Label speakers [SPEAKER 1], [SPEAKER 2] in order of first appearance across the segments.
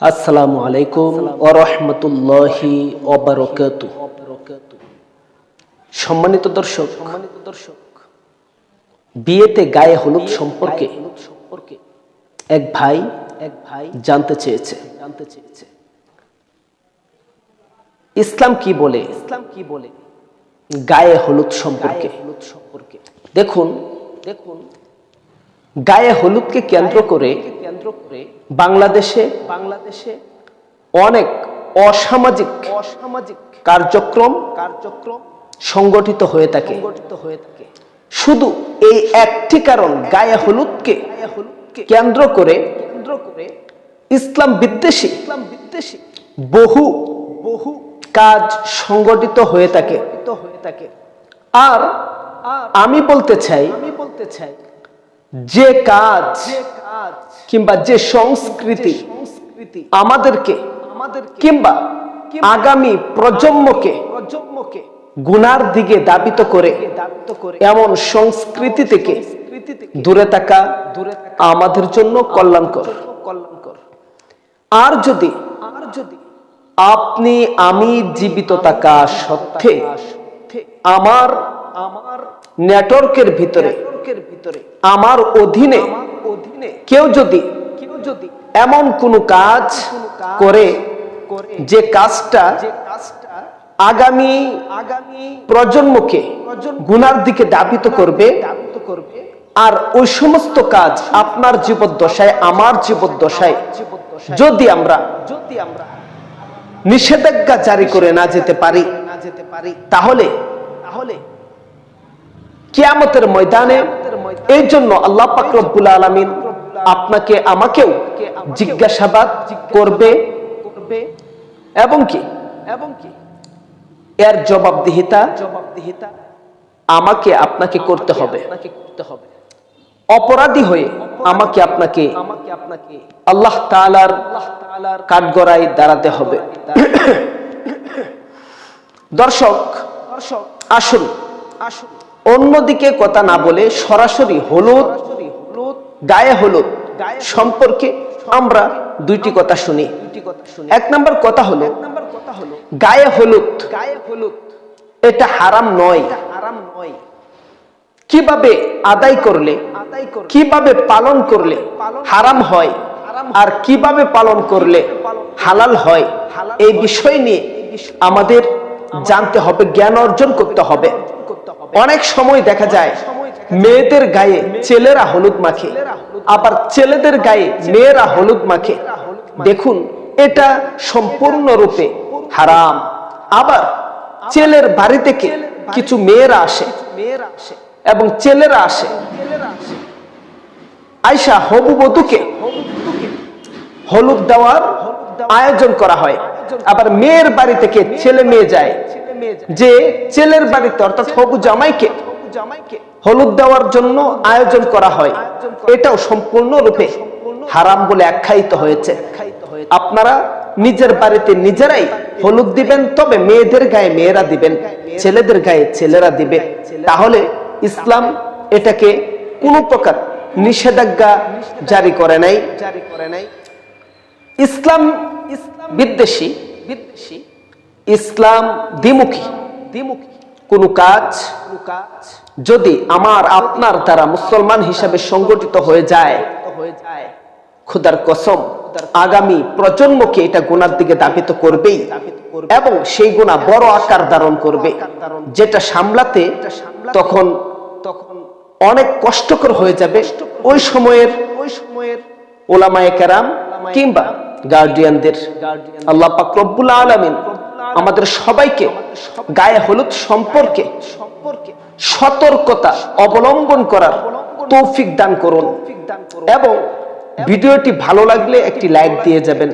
[SPEAKER 1] আসসালামু আলাইকুম ওরহমতুল্লাহি ওবরকাত সম্মানিত দর্শক সম্মানিত দর্শক, বিয়েতে গায়ে হলুদ সম্পর্কে এক ভাই এক ভাই জানতে চেয়েছে। জানতে চেয়েছে ইসলাম কি বলে? ইসলাম কি বলে গায়ে হলুদ সম্পর্কে। হলুদ সম্পর্কে দেখুন দেখুন গায়ে হলুদকে কেন্দ্র করে কেন্দ্র করে বাংলাদেশে বাংলাদেশে অনেক অসামাজিক অসামাজিক কার্যক্রম কার্যক্রম সংগঠিত হয়ে থাকে। সংগঠিত হয়ে থাকে। শুধু এই একটি কারণ গায়ে হলুদকে কেন্দ্র করে কেন্দ্র করে ইসলাম বিদ্বেষী ইসলাম বিদ্বেষী বহু বহু কাজ সংগঠিত হয়ে থাকে। হয়ে থাকে। আর আমি বলতে চাই আমি বলতে চাই যে কাজ কিংবা যে সংস্কৃতি আমাদেরকে আমাদের কিংবা আগামী প্রজন্মকে প্রজন্মকে গুনার দিকে দাবিত করে এমন সংস্কৃতি থেকে দূরে থাকা দূরে আমাদের জন্য কল্যাণকর। কল্যাণকর আর যদি আর যদি আপনি আমি জীবিত থাকা সত্ত্বে আমার আমার নেটওয়ার্কের ভিতরে ভিতরে আমার অধীনে কেউ যদি এমন কোন কাজ করে যে কাজটা আগামী আগামী প্রজন্মকে গুনার দিকে দাবিত করবে দাবিত করবে আর ওই সমস্ত কাজ আপনার জীবদ্দশায় আমার জীবদ্দশায় যদি আমরা যদি আমরা নিষেধাজ্ঞা জারি করে না যেতে পারি না যেতে পারি তাহলে তাহলে কিয়ামতের ময়দানে এই জন্য আল্লাহ পাক রব্বুল আলামিন আপনাকে আমাকেও জিজ্ঞাসাবাদ করবে এবং কি? এবং কি? এর জবাবদিহিতা জবাবদিহিতা আমাকে আপনাকে করতে হবে। করতে হবে। অপরাধী হয়ে আমাকে আপনাকে আমাকে আপনাকে আল্লাহ তাআলার কাঠগড়ায় দাঁড়াতে হবে। দর্শক দর্শক আসুন। আসুন। অন্যদিকে কথা না বলে সরাসরি হলুদ, গায়ে হলুদ সম্পর্কে আমরা দুইটি কথা শুনি। এক নম্বর কথা হলো, গায়ে হলুদ গায়ে হলুদ এটা হারাম নয় হারাম নয়। কীভাবে আদায় করলে, কীভাবে পালন করলে হারাম হয় আর কীভাবে পালন করলে হালাল হয়, এই বিষয় নিয়ে আমাদের জানতে হবে, জ্ঞান অর্জন করতে হবে। অনেক সময় দেখা যায়, মেয়েদের গায়ে ছেলেরা হলুদ মাখে, আবার ছেলেদের গায়ে মেয়েরা হলুদ মাখে। দেখুন, এটা সম্পূর্ণরূপে হারাম। আবার ছেলের বাড়ি থেকে কিছু মেয়েরা আসে এবং ছেলেরা আসে। আয়সা হবু বধুকে হলুদ দেওয়ার আয়োজন করা হয়। আবার মেয়ের বাড়ি থেকে ছেলে মেয়ে যায়। যে ছেলের বাড়িতে অর্থাৎ হবু জামাইকে হলুদ দেওয়ার জন্য আয়োজন করা হয়। এটাও সম্পূর্ণ রূপে হারাম বলে আখ্যায়িত হয়েছে। আপনারা নিজের বাড়িতে নিজেরাই হলুদ দিবেন তবে মেয়েদের গায়ে মেয়েরা দিবেন ছেলেদের গায়ে ছেলেরা দিবে। তাহলে ইসলাম এটাকে কোনো প্রকার নিষেধাজ্ঞা জারি করে নাই। জারি করে নাই। ইসলাম বিদ্বেষী বিদ্বেষী ইসলাম দ্বিমুখী। দ্বিমুখী। কোন কাজ কাজ যদি আমার আপনার দ্বারা মুসলমান হিসাবে সংগঠিত হয়ে যায় হয়ে যায়। খুদার কসম আগামী প্রজন্মকে এটা গুনার দিকে দাবিত করবেই এবং সেই গুণা বড় আকার ধারণ করবে। যেটা সামলাতে তখন তখন অনেক কষ্টকর হয়ে যাবে। ওই সময়ের ওই সময়ের ওলামায়ে কেরাম কিংবা গার্ডিয়ানদের আল্লাহ পাক রব্বুল আলামিন আমাদের সবাইকে গায়ে হলুদ সম্পর্কে সতর্কতা অবলম্বন করার তৌফিক দান করুন। এবং ভিডিওটি ভালো লাগলে একটি লাইক দিয়ে যাবেন।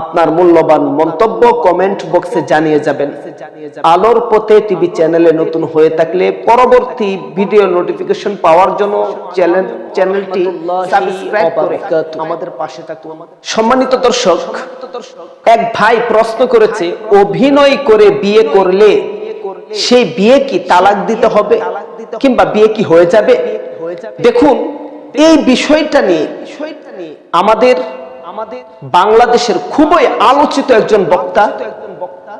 [SPEAKER 1] আপনার মূল্যবান মন্তব্য কমেন্ট বক্সে জানিয়ে যাবেন। আলোর পথে টিভি চ্যানেলে নতুন হয়ে থাকলে পরবর্তী ভিডিও নোটিফিকেশন পাওয়ার জন্য চ্যানেলটি সাবস্ক্রাইব করে আমাদের পাশে থাকুন। সম্মানিত দর্শক এক ভাই প্রশ্ন করেছে অভিনয় করে বিয়ে করলে সেই বিয়ে কি তালাক দিতে হবে কিংবা বিয়ে কি হয়ে যাবে? দেখুন এই বিষয়টা নিয়ে বিষয়টা নিয়ে আমাদের আমাদের বাংলাদেশের খুবই আলোচিত একজন বক্তা
[SPEAKER 2] একজন বক্তা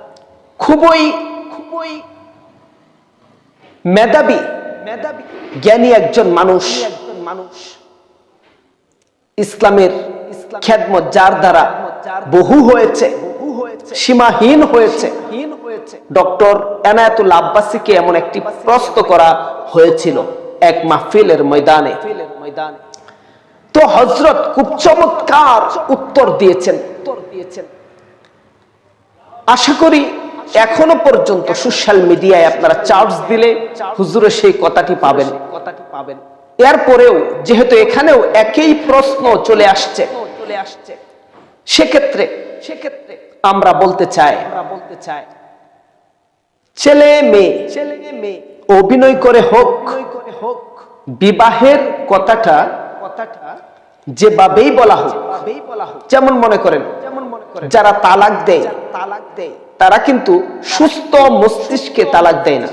[SPEAKER 1] খুবই খুবই মেধাবী
[SPEAKER 2] মেধাবী,
[SPEAKER 1] জ্ঞানী একজন মানুষ
[SPEAKER 2] মানুষ
[SPEAKER 1] ইসলামের খেদমত যার দ্বারা বহু হয়েছে, সীমাহীন হয়েছে। ডক্টর এনায়েতুল আব্বাসীকে এমন একটি প্রশ্ন করা হয়েছিল এক মাহফিলের ময়দানে
[SPEAKER 2] ময়দানে।
[SPEAKER 1] তো হজরত খুব চমৎকার উত্তর দিয়েছেন।
[SPEAKER 2] উত্তর দিয়েছেন।
[SPEAKER 1] আশা করি এখনও পর্যন্ত সোশ্যাল মিডিয়ায় আপনারা চার্জ দিলে হুজুরে সেই কথাটি পাবেন।
[SPEAKER 2] কথাটি পাবেন
[SPEAKER 1] এরপরেও যেহেতু এখানেও একই প্রশ্ন চলে আসছে
[SPEAKER 2] চলে আসছে
[SPEAKER 1] সেক্ষেত্রে
[SPEAKER 2] সেক্ষেত্রে
[SPEAKER 1] আমরা বলতে চাই
[SPEAKER 2] আমরা বলতে চাই
[SPEAKER 1] ছেলে মেয়ে
[SPEAKER 2] ছেলে মেয়ে
[SPEAKER 1] অভিনয় করে হোক
[SPEAKER 2] অভিনয় করে হোক
[SPEAKER 1] বিবাহের কথাটা
[SPEAKER 2] কথাটা
[SPEAKER 1] যেভাবেই বলা হোক যেমন মনে করেন যারা তালাক দেয়
[SPEAKER 2] তালাক দেয়
[SPEAKER 1] তারা কিন্তু সুস্থ মস্তিষ্কে তালাক দেয় না।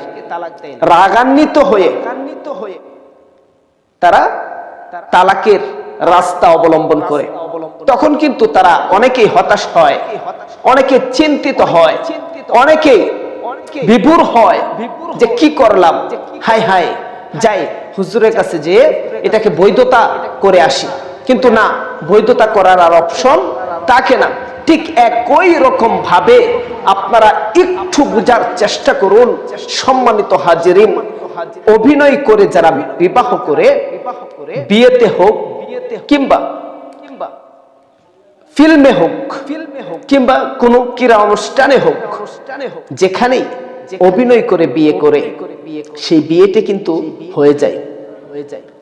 [SPEAKER 1] রাগান্বিত হয়ে
[SPEAKER 2] হয়ে
[SPEAKER 1] তারা তালাকের রাস্তা অবলম্বন করে। তখন কিন্তু তারা অনেকেই হতাশ হয় অনেকে চিন্তিত হয় অনেকেই
[SPEAKER 2] অনেকে
[SPEAKER 1] বিভোর হয় যে কি করলাম? হাই হাই যাই হুজুরের কাছে যে এটাকে বৈধতা করে আসি। কিন্তু না, বৈধতা করার আর অপশন থাকে না। ঠিক একই রকম ভাবে আপনারা একটু বোঝার চেষ্টা করুন, সম্মানিত হাজিরিন। অভিনয় করে যারা বিবাহ করে, বিয়েতে হোক কিংবা ফিল্মে হোক
[SPEAKER 2] ফিল্মে হোক
[SPEAKER 1] কিংবা কোনো ক্রীড়া অনুষ্ঠানে হোক, যেখানেই অভিনয় করে বিয়ে করে, সেই বিয়েটি কিন্তু হয়ে যায়।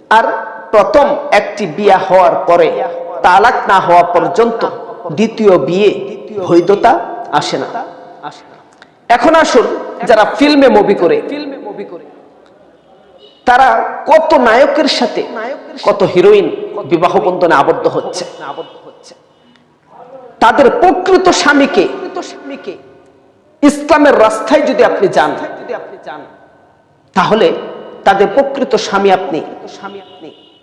[SPEAKER 1] আর প্রথম একটি বিয়া হওয়ার পরে তালাক না হওয়া পর্যন্ত দ্বিতীয় বিয়ে বৈধতা আসে না। এখন আসুন যারা ফিল্মে মুভি করে।
[SPEAKER 2] ফিল্মে মুভি করে।
[SPEAKER 1] তারা কত নায়কের সাথে কত হিরোইন বিবাহ বন্ধনে আবদ্ধ হচ্ছে। তাদের প্রকৃত স্বামীকে ইসলামের রাস্তায় যদি আপনি যান
[SPEAKER 2] যদি আপনি
[SPEAKER 1] তাহলে তাদের প্রকৃত স্বামী আপনি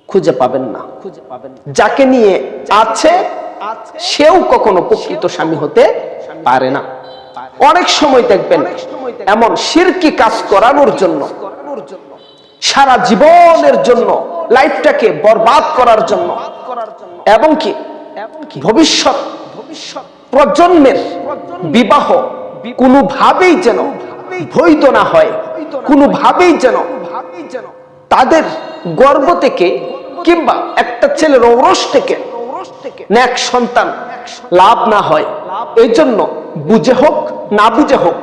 [SPEAKER 1] খুঁজে পাবেন না
[SPEAKER 2] খুঁজে পাবেন
[SPEAKER 1] যাকে নিয়ে আছে, সেও কখনো প্রকৃত স্বামী হতে পারে না অনেক সময় দেখবেন। এমন শিরকি কাজ করানোর জন্য, সারা জীবনের জন্য, লাইফটাকে বরবাদ করার জন্য, এবং কি ভবিষ্যৎ
[SPEAKER 2] ভবিষ্যৎ
[SPEAKER 1] প্রজন্মের বিবাহ কোনোভাবেই যেন বৈধ না হয়, কোনোভাবেই
[SPEAKER 2] ভাবেই যেন
[SPEAKER 1] তাদের গর্ব থেকে কিংবা একটা ছেলের ঔরস থেকে ন্যাক সন্তান লাভ না হয়। এই জন্য বুঝে হোক না বুঝে হোক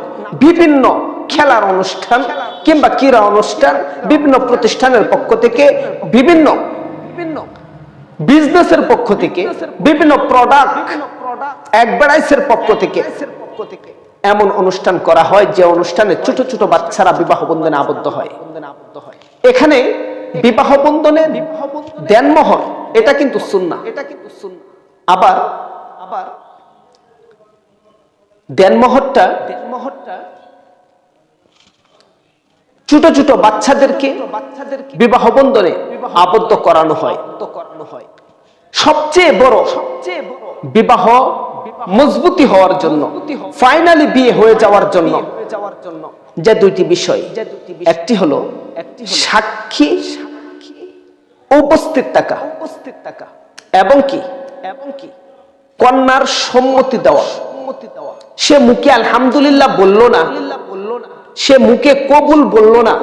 [SPEAKER 1] বিভিন্ন খেলার অনুষ্ঠান কিংবা ক্রীড়া অনুষ্ঠান বিভিন্ন প্রতিষ্ঠানের পক্ষ থেকে বিভিন্ন
[SPEAKER 2] বিভিন্ন
[SPEAKER 1] বিজনেসের পক্ষ থেকে বিভিন্ন প্রোডাক্ট অ্যাডভার্টাইজের পক্ষ থেকে
[SPEAKER 2] এর পক্ষ থেকে
[SPEAKER 1] এমন অনুষ্ঠান করা হয় যে অনুষ্ঠানে ছোট ছোট বাচ্চারা বিবাহ বন্ধনে আবদ্ধ হয়। এখানে বিবাহ বন্ধনে দেনমোহর এটা কিন্তু সুন্না
[SPEAKER 2] এটা কিন্তু শুন
[SPEAKER 1] আবার
[SPEAKER 2] আবার
[SPEAKER 1] দেনমোহরটা
[SPEAKER 2] দেনমোহরটা
[SPEAKER 1] ছোট ছোট বাচ্চাদেরকে
[SPEAKER 2] বাচ্চাদেরকে
[SPEAKER 1] বিবাহ বন্ধনে আবদ্ধ করানো হয়।
[SPEAKER 2] করানো হয়
[SPEAKER 1] সবচেয়ে বড়
[SPEAKER 2] সবচেয়ে বড়
[SPEAKER 1] বিবাহ মজবুতি হওয়ার জন্য ফাইনালি বিয়ে হয়ে যাওয়ার জন্য যে দুইটি বিষয় একটি হলো সাক্ষী উপস্থিত থাকা
[SPEAKER 2] উপস্থিত থাকা
[SPEAKER 1] এবং কি?
[SPEAKER 2] এবং কি?
[SPEAKER 1] কন্যার সম্মতি দেওয়া।
[SPEAKER 2] সম্মতি দেওয়া।
[SPEAKER 1] সে মুখে আলহামদুলিল্লাহ বলল না।
[SPEAKER 2] আল্লাহ বলল না।
[SPEAKER 1] সে মুখে কবুল বলল না।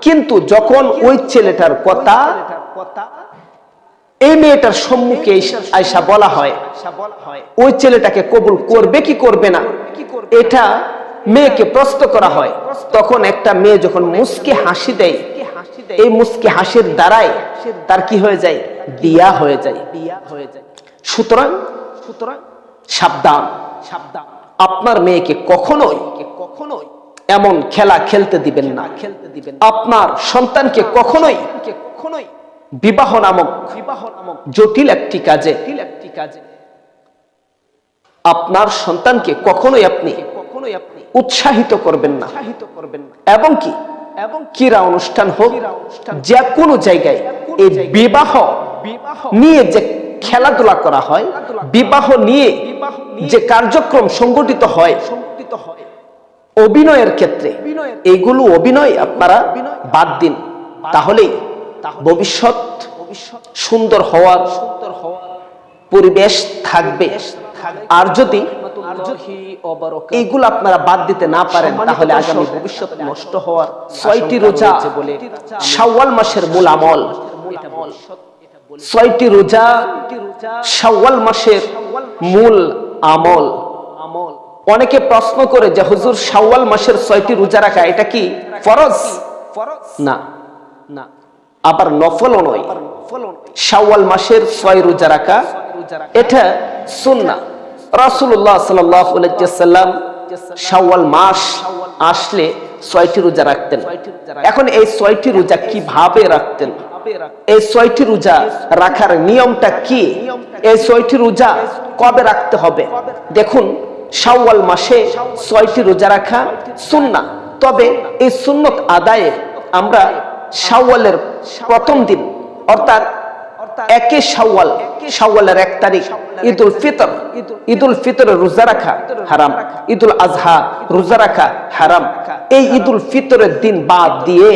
[SPEAKER 1] কিন্তু যখন ওই ছেলেটার কথা এই মেয়েটার সম্মুখে আইসা বলা হয়, ওই ছেলেটাকে কবুল করবে কি করবে না? এটা মেয়েকে প্রশ্ন করা হয়। তখন একটা মেয়ে যখন মুসকে হাসি দেয়, এই মুসকে হাসির দ্বারাই তার কি হয়ে যায়? বিয়া হয়ে যায়। সুতরাং
[SPEAKER 2] সুতরাং
[SPEAKER 1] সাবধান। আপনার মেয়েকে কখনোই
[SPEAKER 2] কখনোই
[SPEAKER 1] এমন খেলা খেলতে দিবেন না।
[SPEAKER 2] খেলতে দিবেন
[SPEAKER 1] আপনার সন্তানকে কখনোই
[SPEAKER 2] কখনোই
[SPEAKER 1] বিবাহ নামক
[SPEAKER 2] বিবাহ নামক
[SPEAKER 1] জটিল একটি কাজে
[SPEAKER 2] একটি কাজে
[SPEAKER 1] আপনার সন্তানকে কখনোই আপনি
[SPEAKER 2] কখনোই আপনি
[SPEAKER 1] উৎসাহিত করবেন না।
[SPEAKER 2] উৎসাহিত করবেন না।
[SPEAKER 1] এবং কি?
[SPEAKER 2] এবং
[SPEAKER 1] ক্রীড়া অনুষ্ঠান হোক যে কোনো জায়গায় এই বিবাহ
[SPEAKER 2] বিবাহ
[SPEAKER 1] নিয়ে যে খেলাধুলা করা হয় বিবাহ নিয়ে যে কার্যক্রম সংগঠিত হয়
[SPEAKER 2] সংগঠিত হয়।
[SPEAKER 1] অভিনয়ের ক্ষেত্রে এইগুলো অভিনয় আপনারা বাদ দিন। তাহলেই
[SPEAKER 2] তাহলে
[SPEAKER 1] ভবিষ্যৎ
[SPEAKER 2] ভবিষ্যৎ।
[SPEAKER 1] সুন্দর হওয়ার
[SPEAKER 2] সুন্দর হওয়ার
[SPEAKER 1] পরিবেশ থাকবে। আর যদি এইগুলো আপনারা বাদ দিতে না পারেন তাহলে আগামী ভবিষ্যৎ নষ্ট হওয়ার ছয়টি রোজা
[SPEAKER 2] বলে
[SPEAKER 1] শাওয়াল মাসের মূল আমল। ছয়টি রোজা শাওয়াল মাসের মূল আমল।
[SPEAKER 2] আমল।
[SPEAKER 1] অনেকে প্রশ্ন করে যে হুজুর শাওয়াল মাসের ছয়টি রোজা রাখা এটা কি ফরজ?
[SPEAKER 2] ফরজ?
[SPEAKER 1] না।
[SPEAKER 2] না।
[SPEAKER 1] আবার নফলও নয়। শাওয়াল মাসের ছয় রোজা রাখা, এটা সুন্না। রাসূলুল্লাহ সাল্লাল্লাহু আলাইহি শাওয়াল মাস আসলে ছয়টি রোজা রাখতেন। এখন এই ছয়টি রোজা কীভাবে রাখতেন? এই ছয়টি রোজা রাখার নিয়মটা কি? এই ছয়টি রোজা কবে রাখতে হবে? দেখুন, শাওয়াল মাসে ছয়টি রোজা রাখা সুন্না। তবে এই সুন্নত আদায়ে আমরা শাওয়ালের প্রথম দিন, অর্থাৎ একে শাওয়াল, শাওয়ালের এক তারিখ, ঈদুল ফিতর, ঈদুল ফিতরে রোজা রাখা হারাম, ঈদুল আজহা রোজা রাখা হারাম। এই ঈদুল ফিতরের দিন বাদ দিয়ে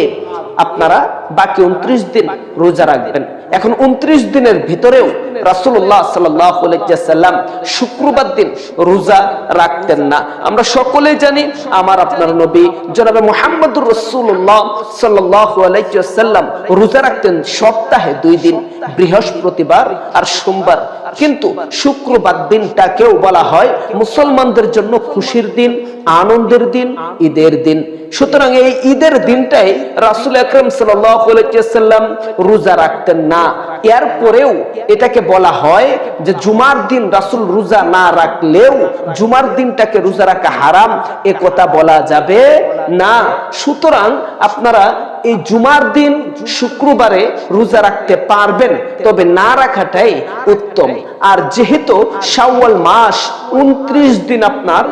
[SPEAKER 1] আপনারা বাকি উনত্রিশ দিন রোজা রাখবেন। এখন উনত্রিশ দিনের ভিতরেও রাসুল্লাহ সাল্লাম শুক্রবার দিন রোজা রাখতেন না। আমরা সকলে জানি আমার আপনার নবী জনাবে মোহাম্মদুর রসুল্লাহ সাল্লাম রোজা রাখতেন সপ্তাহে দুই দিন, বৃহস্পতিবার আর সোমবার। কিন্তু শুক্রবার দিনটাকেও বলা হয় মুসলমানদের জন্য খুশির দিন, আনন্দের দিন, ঈদের দিন। সুতরাং এই ঈদের দিনটাই রাসুল আকরম সাল্লাম রোজা রাখতেন না। এরপরেও এটাকে বলা হয় যে জুমার দিন রাসুল রোজা না রাখলেও জুমার দিনটাকে রোজা রাখা হারাম। এ কথা বলা যাবে না। সুতরাং আপনারা এই জুমার দিন শুক্রবারে রোজা রাখতে পারবেন, তবে না রাখাটাই উত্তম। আর যেহেতু শাওয়াল মাস, উনত্রিশ দিন আপনার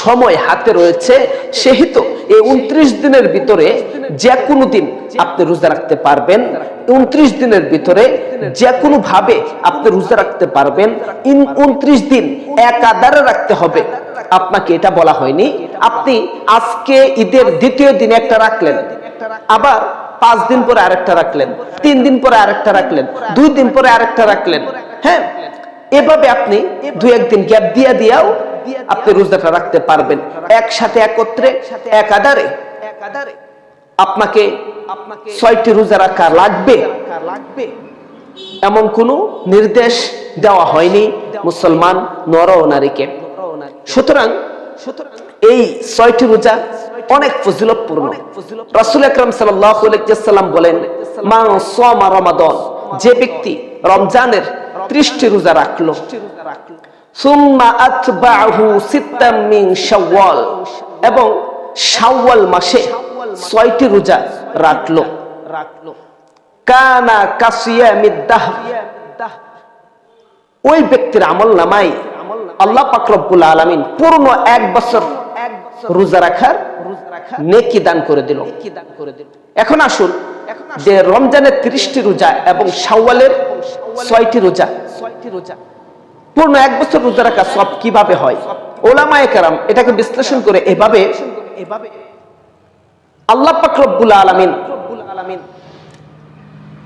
[SPEAKER 1] সময় হাতে রয়েছে, সেহেতু এই উনত্রিশ দিনের ভিতরে যে কোনো দিন আপনি রোজা রাখতে পারবেন। উনত্রিশ দিনের ভিতরে যে কোনো ভাবে আপনি রোজা রাখতে পারবেন। উনত্রিশ দিন এক আদারে রাখতে হবে। আপনাকে এটা বলা হয়নি। আপনি আজকে ঈদের দ্বিতীয় দিন একটা রাখলেন। আবার পাঁচ দিন পরে আরেকটা রাখলেন, তিন দিন পরে আরেকটা রাখলেন, দুই দিন পরে আরেকটা রাখলেন। হ্যাঁ এভাবে আপনি দুই একদিন গ্যাপ দিয়া দিয়াও আপনি রোজাটা রাখতে পারবেন। একসাথে একত্রে, এক আধারে। আপনাকে ছয়টি রোজা রাখা লাগবে। এমন কোনো নির্দেশ দেওয়া হয়নি মুসলমান নর ও নারীকে। সুতরাং এই ছয়টি রোজা অনেক ফজিলতপূর্ণ
[SPEAKER 2] ফজিলত
[SPEAKER 1] রাসূল আকরাম সাল্লাল্লাহু আলাইহি ওয়াসাল্লাম বলেন মা সামা রমাদান। যে ব্যক্তি রমজানের 30টি রোজা রাখল সুম্মা আতবাহু সিত্তাম মিন শাওয়াল। এবং শাওয়াল মাসে ছয়টি রোজা রাখল।
[SPEAKER 2] রাখল।
[SPEAKER 1] কানা দাহর ওই ব্যক্তির আমল নামাই আল্লাহ পাক রব্বুল আলামিন পূর্ণ এক বছর রোজা রাখার নেকি দান করে দিল। এখন আসুন যে রমজানের ত্রিশটি রোজা এবং শাওয়ালের ছয়টি রোজা।
[SPEAKER 2] ছয়টি রোজা।
[SPEAKER 1] পূর্ণ এক বছর রোজা রাখা সব কীভাবে হয়? ওলামায়ে কেরাম এটাকে বিশ্লেষণ করে এভাবে আল্লাহ পাক রব্বুল আলামিন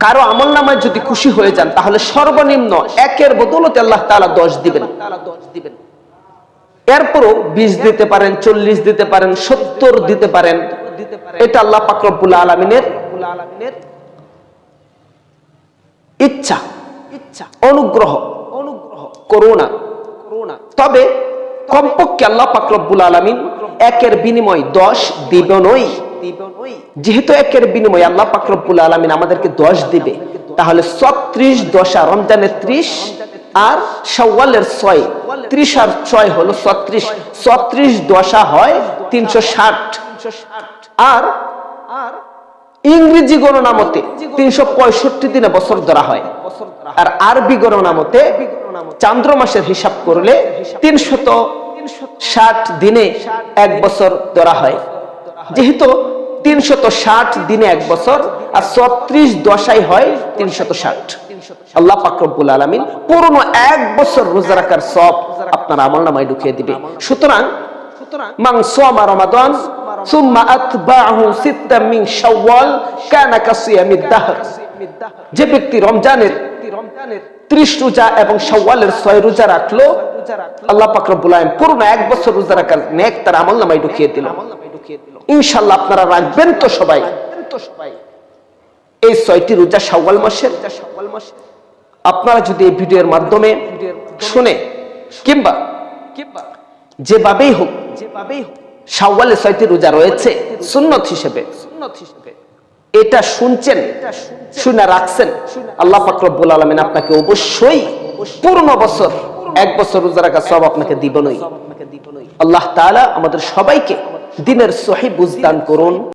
[SPEAKER 1] কারও আমল নামায় যদি খুশি হয়ে যান তাহলে সর্বনিম্ন একের বদলতে আল্লাহ তাআলা দশ দিবেন।
[SPEAKER 2] তাআলা দশ দিবেন।
[SPEAKER 1] এরপরও বিশ দিতে পারেন চল্লিশ দিতে পারেন সত্তর দিতে পারেন। এটা আল্লাহ পাক রব্বুল আলামিনের ইচ্ছা
[SPEAKER 2] ইচ্ছা
[SPEAKER 1] অনুগ্রহ
[SPEAKER 2] অনুগ্রহ
[SPEAKER 1] করুণা।
[SPEAKER 2] করুণা।
[SPEAKER 1] তবে কমপক্ষে আল্লাহ পাক রব্বুল আলামিন একের বিনিময় দশ দিবেনই
[SPEAKER 2] দিবনই
[SPEAKER 1] যেহেতু একের বিনিময় আল্লাহ পাক রব্বুল আলামিন আমাদেরকে দশ দিবে তাহলে ছত্রিশ দশা রমজানের ত্রিশ আর শাওয়ালের ছয় ত্রিশ আর ছয় হলো ছত্রিশ। ছত্রিশ দশা হয় তিনশো ষাট। আর
[SPEAKER 2] আর
[SPEAKER 1] ইংরেজি গণনা মতে তিনশো পঁয়ষট্টি দিনে বছর ধরা হয়। আর আরবি গণনা মতে চান্দ্র মাসের হিসাব করলে তিনশত ষাট দিনে এক বছর ধরা হয়। যেহেতু তিনশত ষাট দিনে এক বছর, আর ছত্রিশ দশাই হয় তিনশত ষাট। আল্লাহ পাকরবুল আলমিন পুরনো এক বছর রোজা রাখার সব আপনার আমল নামায় ঢুকিয়ে দিবে। সুতরাং রমাদান যে ব্যক্তি রমজানের 30 রোজা এবং শাওয়ালের 6 রোজা রাখল আল্লাহ পাক রব্বুল আলামিন পুরনো এক বছর রোজা রাখার নেক তার আমল নামায় ঢুকিয়ে দিল। ইনশাআল্লাহ আপনারা রাখবেন তো সবাই। এই ছয়টি রোজা সওয়াল মাসের আপনারা যদি এই ভিডিওর মাধ্যমে শুনে কিংবা যেভাবেই হোক
[SPEAKER 2] যেভাবেই হোক
[SPEAKER 1] শাওয়ালে ছয়টি রোজা রয়েছে সুন্নত হিসেবে।
[SPEAKER 2] সুন্নত হিসেবে।
[SPEAKER 1] এটা শুনছেন শুনে রাখছেন। আল্লাহ পাক রব্বুল আলামিন আপনাকে অবশ্যই পূর্ণ বছর এক বছর রোজা রাখা
[SPEAKER 2] সব আপনাকে দিবনই
[SPEAKER 1] আল্লাহ তাআলা আমাদের সবাইকে দিনের সহি বুঝদান করুন।